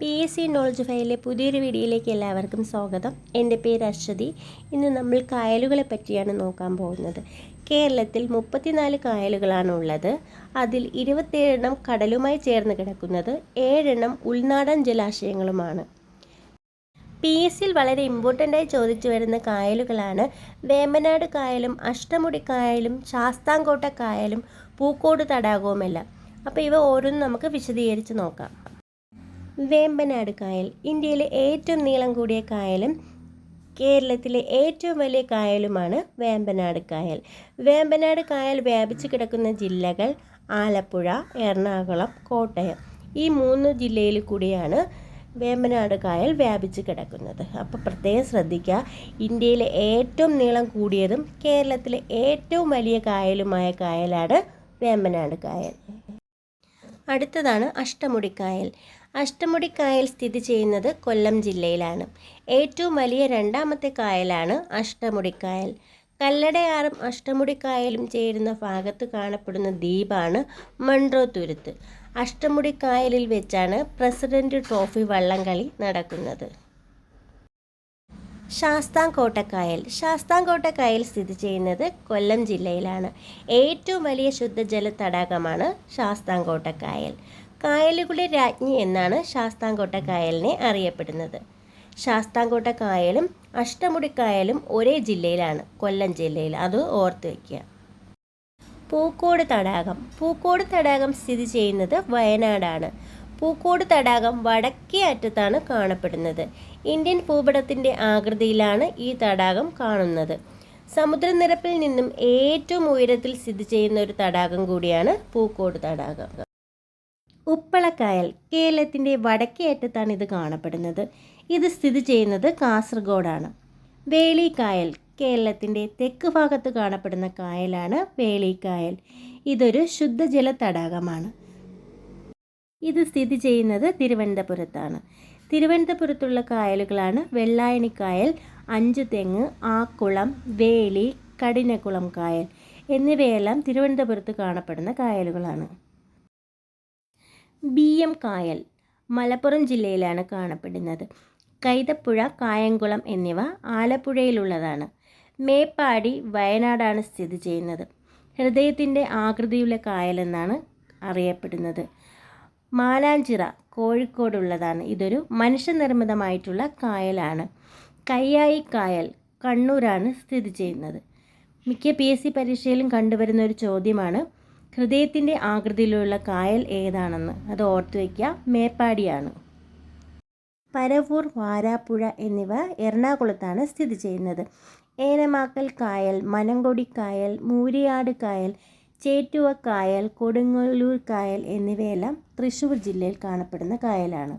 P S C knowledge ഫയലിലെ പുതിയൊരു വീഡിയോയിലേക്ക് എല്ലാവർക്കും സ്വാഗതം. എന്റെ പേര് അശ്വതി. ഇന്ന് നമ്മൾ കായലുകളെ പറ്റിയാണ് നോക്കാൻ പോകുന്നത്. കേരളത്തിൽ മുപ്പത്തിനാല് കായലുകളാണ് ഉള്ളത്. അതിൽ ഇരുപത്തേഴെണ്ണം കടലുമായി ചേർന്ന് കിടക്കുന്നത് ഏഴെണ്ണം ഉൾനാടൻ ജലാശയങ്ങളുമാണ്. പി എസ് സിയിൽ വളരെ ഇമ്പോർട്ടന്റായി ചോദിച്ചു വരുന്ന കായലുകളാണ് വേമ്പനാട് കായലും അഷ്ടമുടി കായലും ശാസ്താംകോട്ട കായലും പൂക്കോട് തടാകവുമെല്ലാം. അപ്പോൾ ഇവ ഓരോന്നും നമുക്ക് വിശദീകരിച്ച് നോക്കാം. വേമ്പനാട് കായൽ. ഇന്ത്യയിലെ ഏറ്റവും നീളം കൂടിയ കായലും കേരളത്തിലെ ഏറ്റവും വലിയ കായലുമാണ് വേമ്പനാട് കായൽ. വേമ്പനാട് കായൽ വ്യാപിച്ചു കിടക്കുന്ന ജില്ലകൾ ആലപ്പുഴ എറണാകുളം കോട്ടയം. ഈ മൂന്ന് ജില്ലയിൽ കൂടിയാണ് വേമ്പനാട് കായൽ വ്യാപിച്ച് കിടക്കുന്നത്. അപ്പോൾ പ്രത്യേകം ശ്രദ്ധിക്കുക ഇന്ത്യയിലെ ഏറ്റവും നീളം കൂടിയതും കേരളത്തിലെ ഏറ്റവും വലിയ കായലുമായ കായലാണ് വേമ്പനാട് കായൽ. അടുത്തതാണ് അഷ്ടമുടിക്കായൽ അഷ്ടമുടിക്കായൽ സ്ഥിതി ചെയ്യുന്നത് കൊല്ലം ജില്ലയിലാണ്. ഏറ്റവും വലിയ രണ്ടാമത്തെ കായലാണ് അഷ്ടമുടി കായൽ. കല്ലടയാറും അഷ്ടമുടി കായലും ചേരുന്ന ഭാഗത്ത് കാണപ്പെടുന്ന ദ്വീപാണ് മൺട്രോ തുരുത്ത്. അഷ്ടമുടി കായലിൽ വെച്ചാണ് പ്രസിഡന്റ് ട്രോഫി വള്ളംകളി നടക്കുന്നത്. ശാസ്താംകോട്ടക്കായൽ ശാസ്താംകോട്ടക്കായൽ സ്ഥിതി ചെയ്യുന്നത് കൊല്ലം ജില്ലയിലാണ്. ഏറ്റവും വലിയ ശുദ്ധജല തടാകമാണ് ശാസ്താംകോട്ടക്കായൽ കായലുകളുടെ രാജ്ഞി എന്നാണ് ശാസ്താംകോട്ട കായലിനെ അറിയപ്പെടുന്നത്. ശാസ്താംകോട്ട കായലും അഷ്ടമുടിക്കായലും ഒരേ ജില്ലയിലാണ് കൊല്ലം ജില്ലയിൽ. അത് ഓർത്തു വയ്ക്കുക പൂക്കോട് തടാകം. പൂക്കോട് തടാകം സ്ഥിതി ചെയ്യുന്നത് വയനാടാണ്. പൂക്കോട് തടാകം വടക്കേ അറ്റത്താണ് കാണപ്പെടുന്നത്. ഇന്ത്യൻ ഭൂപടത്തിന്റെ ആകൃതിയിലാണ് ഈ തടാകം കാണുന്നത്. സമുദ്രനിരപ്പിൽ നിന്നും ഏറ്റവും ഉയരത്തിൽ സ്ഥിതി ചെയ്യുന്ന ഒരു തടാകം കൂടിയാണ് പൂക്കോട് തടാകം. ഉപ്പളക്കായൽ കേരളത്തിന്റെ വടക്കേ അറ്റത്താണ് ഇത് കാണപ്പെടുന്നത്. ഇത് സ്ഥിതി ചെയ്യുന്നത് കാസർഗോഡാണ്. വേളിക്കായൽ കേരളത്തിന്റെ തെക്ക് ഭാഗത്ത് കാണപ്പെടുന്ന കായലാണ് വേളിക്കായൽ. ഇതൊരു ശുദ്ധജല തടാകമാണ്. ഇത് സ്ഥിതി ചെയ്യുന്നത് തിരുവനന്തപുരത്താണ്. തിരുവനന്തപുരത്തുള്ള കായലുകളാണ് വെള്ളായണിക്കായൽ അഞ്ചു തെങ്ങ് ആക്കുളം വേളി കഠിനക്കുളം കായൽ എന്നിവയെല്ലാം തിരുവനന്തപുരത്ത് കാണപ്പെടുന്ന കായലുകളാണ്. ബി എം കായൽ മലപ്പുറം ജില്ലയിലാണ് കാണപ്പെടുന്നത്. കൈതപ്പുഴ കായംകുളം എന്നിവ ആലപ്പുഴയിലുള്ളതാണ്. മേപ്പാടി വയനാടാണ് സ്ഥിതി ചെയ്യുന്നത്. ഹൃദയത്തിന്റെ ആകൃതിയുള്ള കായലെന്നാണ് അറിയപ്പെടുന്നത്. മാലാഞ്ചിറ കോഴിക്കോടുള്ളതാണ്. ഇതൊരു മനുഷ്യനിർമ്മിതമായിട്ടുള്ള കായലാണ്. കയ്യായി കായൽ കണ്ണൂരാണ് സ്ഥിതി ചെയ്യുന്നത്. മിക്ക പി എസ് സി പരീക്ഷയിലും കണ്ടുവരുന്ന ഒരു ചോദ്യമാണ് ഹൃദയത്തിന്റെ ആകൃതിയിലുള്ള കായൽ ഏതാണെന്ന് അത് ഓർത്തു വയ്ക്കുക. മേപ്പാടിയാണ്. പരവൂർ വാരാപ്പുഴ എന്നിവ എറണാകുളത്താണ് സ്ഥിതി ചെയ്യുന്നത്. ഏനമാക്കൽ കായൽ മനംകൊടി കായൽ മൂരിയാട് കായൽ ചേറ്റുവ കായൽ കൊടുങ്ങല്ലൂർ കായൽ എന്നിവയെല്ലാം തൃശ്ശൂർ ജില്ലയിൽ കാണപ്പെടുന്ന കായലാണ്.